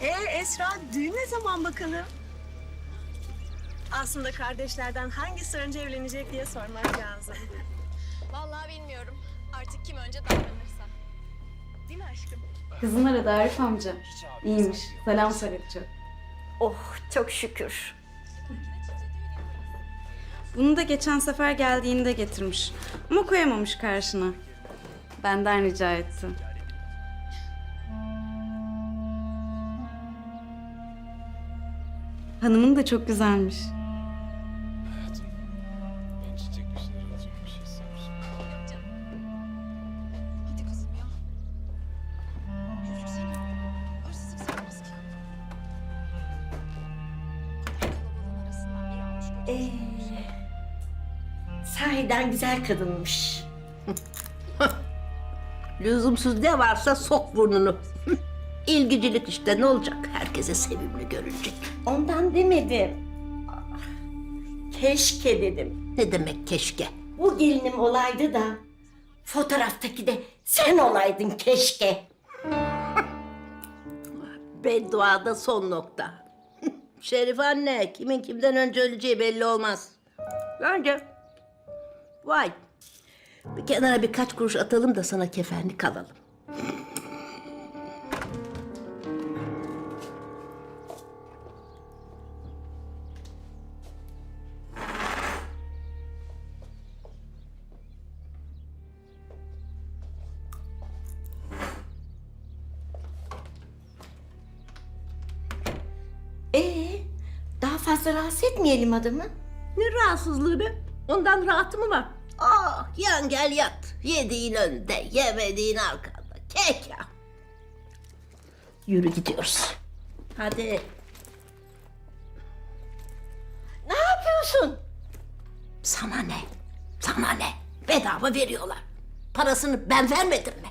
Ee Esra düğün ne zaman bakalım? Aslında kardeşlerden hangisi önce evlenecek diye sormak lazım. Vallahi bilmiyorum. Artık kim önce davranırsa. Değil mi aşkım? Kızım aradı Arif amca. İyiymiş. Selam söyledi çok. Oh çok şükür. Bunu da geçen sefer geldiğinde getirmiş. Ama koyamamış karşına. Benden rica etti. Kalabalığın arasından bir almış Ee, sahiden güzel kadınmış. Lüzumsuz ne varsa sok burnunu. İlgicilik işte ne olacak? Herkese sevimli görünecek. Ondan demedim. Keşke dedim. Ne demek keşke? Bu gelinim olaydı da fotoğraftaki de sen olaydın keşke. Bedduada son nokta. Şerif anne, kimin kimden önce öleceği belli olmaz. Bence. Vay. Bir kenara birkaç kuruş atalım da sana kefenlik alalım. Fazla rahatsız etmeyelim adamı. Ne rahatsızlığı be? Ondan rahatı mı var? Ah yan gel yat. Yediğin önde, yemediğin arkanda. Kek ya. Yürü gidiyoruz. Hadi. Ne yapıyorsun? Sana ne? Sana ne? Bedava veriyorlar. Parasını ben vermedim mi?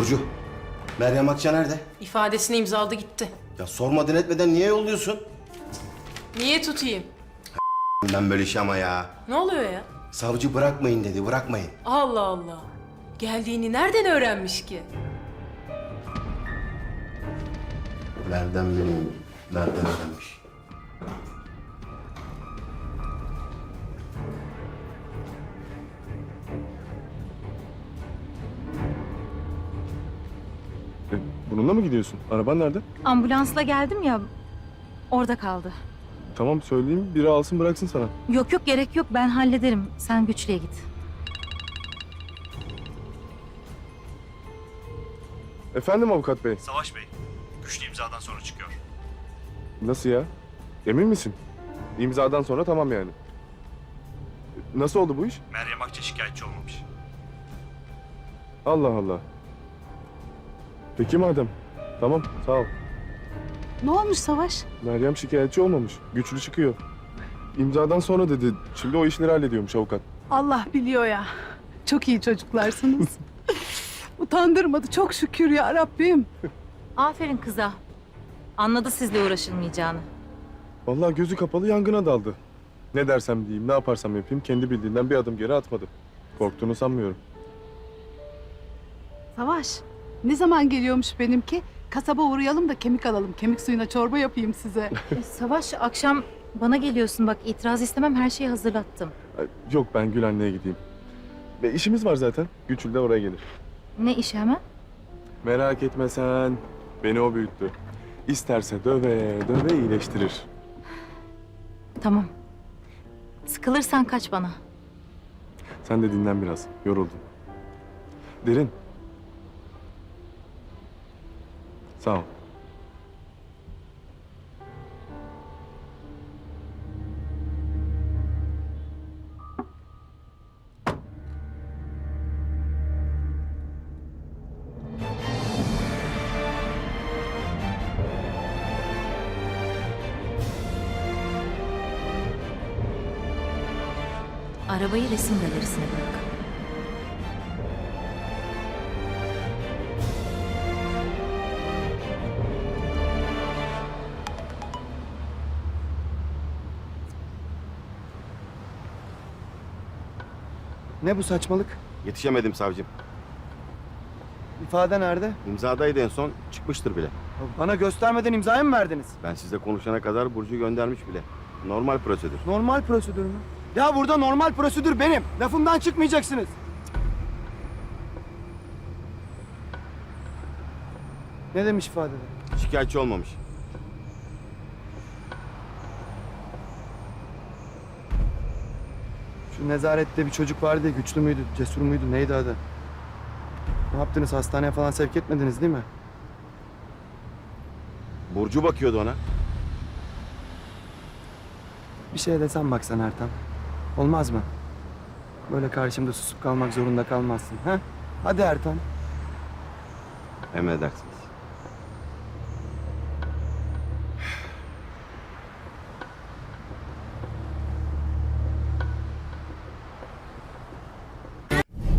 Burcu, Meryem Akça nerede? İfadesini imzaladı gitti. Ya sormadan etmeden niye yolluyorsun? Niye tutayım? Ben böyle iş ama ya. Ne oluyor ya? Savcı bırakmayın dedi, bırakmayın. Allah Allah. Geldiğini nereden öğrenmiş ki? Nereden bileyim, nereden öğrenmiş? Bununla mı gidiyorsun? Araban nerede? Ambulansla geldim ya orada kaldı. Tamam söyleyeyim biri alsın bıraksın sana. Yok yok gerek yok ben hallederim. Sen güçlüye git. Efendim avukat bey. Savaş Bey, güçlü imzadan sonra çıkıyor. Nasıl ya? Emin misin? İmzadan sonra tamam yani. Nasıl oldu bu iş? Meryem Akça şikayetçi olmamış. Allah Allah. Peki madem. Tamam sağ ol. Ne olmuş Savaş? Meryem şikayetçi olmamış. Güçlü çıkıyor. İmzadan sonra dedi. Şimdi o işleri hallediyormuş avukat. Allah biliyor ya. Çok iyi çocuklarsınız. Utandırmadı çok şükür ya Rabbim. Aferin kıza. Anladı sizle uğraşılmayacağını. Vallahi gözü kapalı yangına daldı. Ne dersem diyeyim, ne yaparsam yapayım kendi bildiğinden bir adım geri atmadı. Korktuğunu sanmıyorum. Savaş ne zaman geliyormuş benimki? Kasaba uğrayalım da kemik alalım. Kemik suyuna çorba yapayım size. E, Savaş akşam bana geliyorsun bak itiraz istemem her şeyi hazırlattım. Ay, Yok ben Gül anneye gideyim. Ve işimiz var zaten. Güçlü de oraya gelir. Ne iş hemen? Merak etme sen. Beni o büyüttü. İsterse döve döve iyileştirir. Tamam. Sıkılırsan kaç bana. Sen de dinlen biraz. Yoruldun. Derin. Sağ ol. Arabayı resim galerisine bırak. Ne bu saçmalık? Yetişemedim savcım. İfade nerede? İmzadaydı en son çıkmıştır bile. Bana göstermeden imzayı mı verdiniz? Ben sizle konuşana kadar Burcu göndermiş bile. Normal prosedür. Normal prosedür mü? Ya burada normal prosedür benim. Lafımdan çıkmayacaksınız. Ne demiş ifadede? Şikayetçi olmamış. Şu nezarette bir çocuk vardı ya güçlü müydü, cesur muydu, neydi adı? Ne yaptınız? Hastaneye falan sevk etmediniz değil mi? Burcu bakıyordu ona. Bir şey desem bak sen Ertan. Olmaz mı? Böyle karşımda susup kalmak zorunda kalmazsın. Ha? Hadi Ertan. Emredersiniz.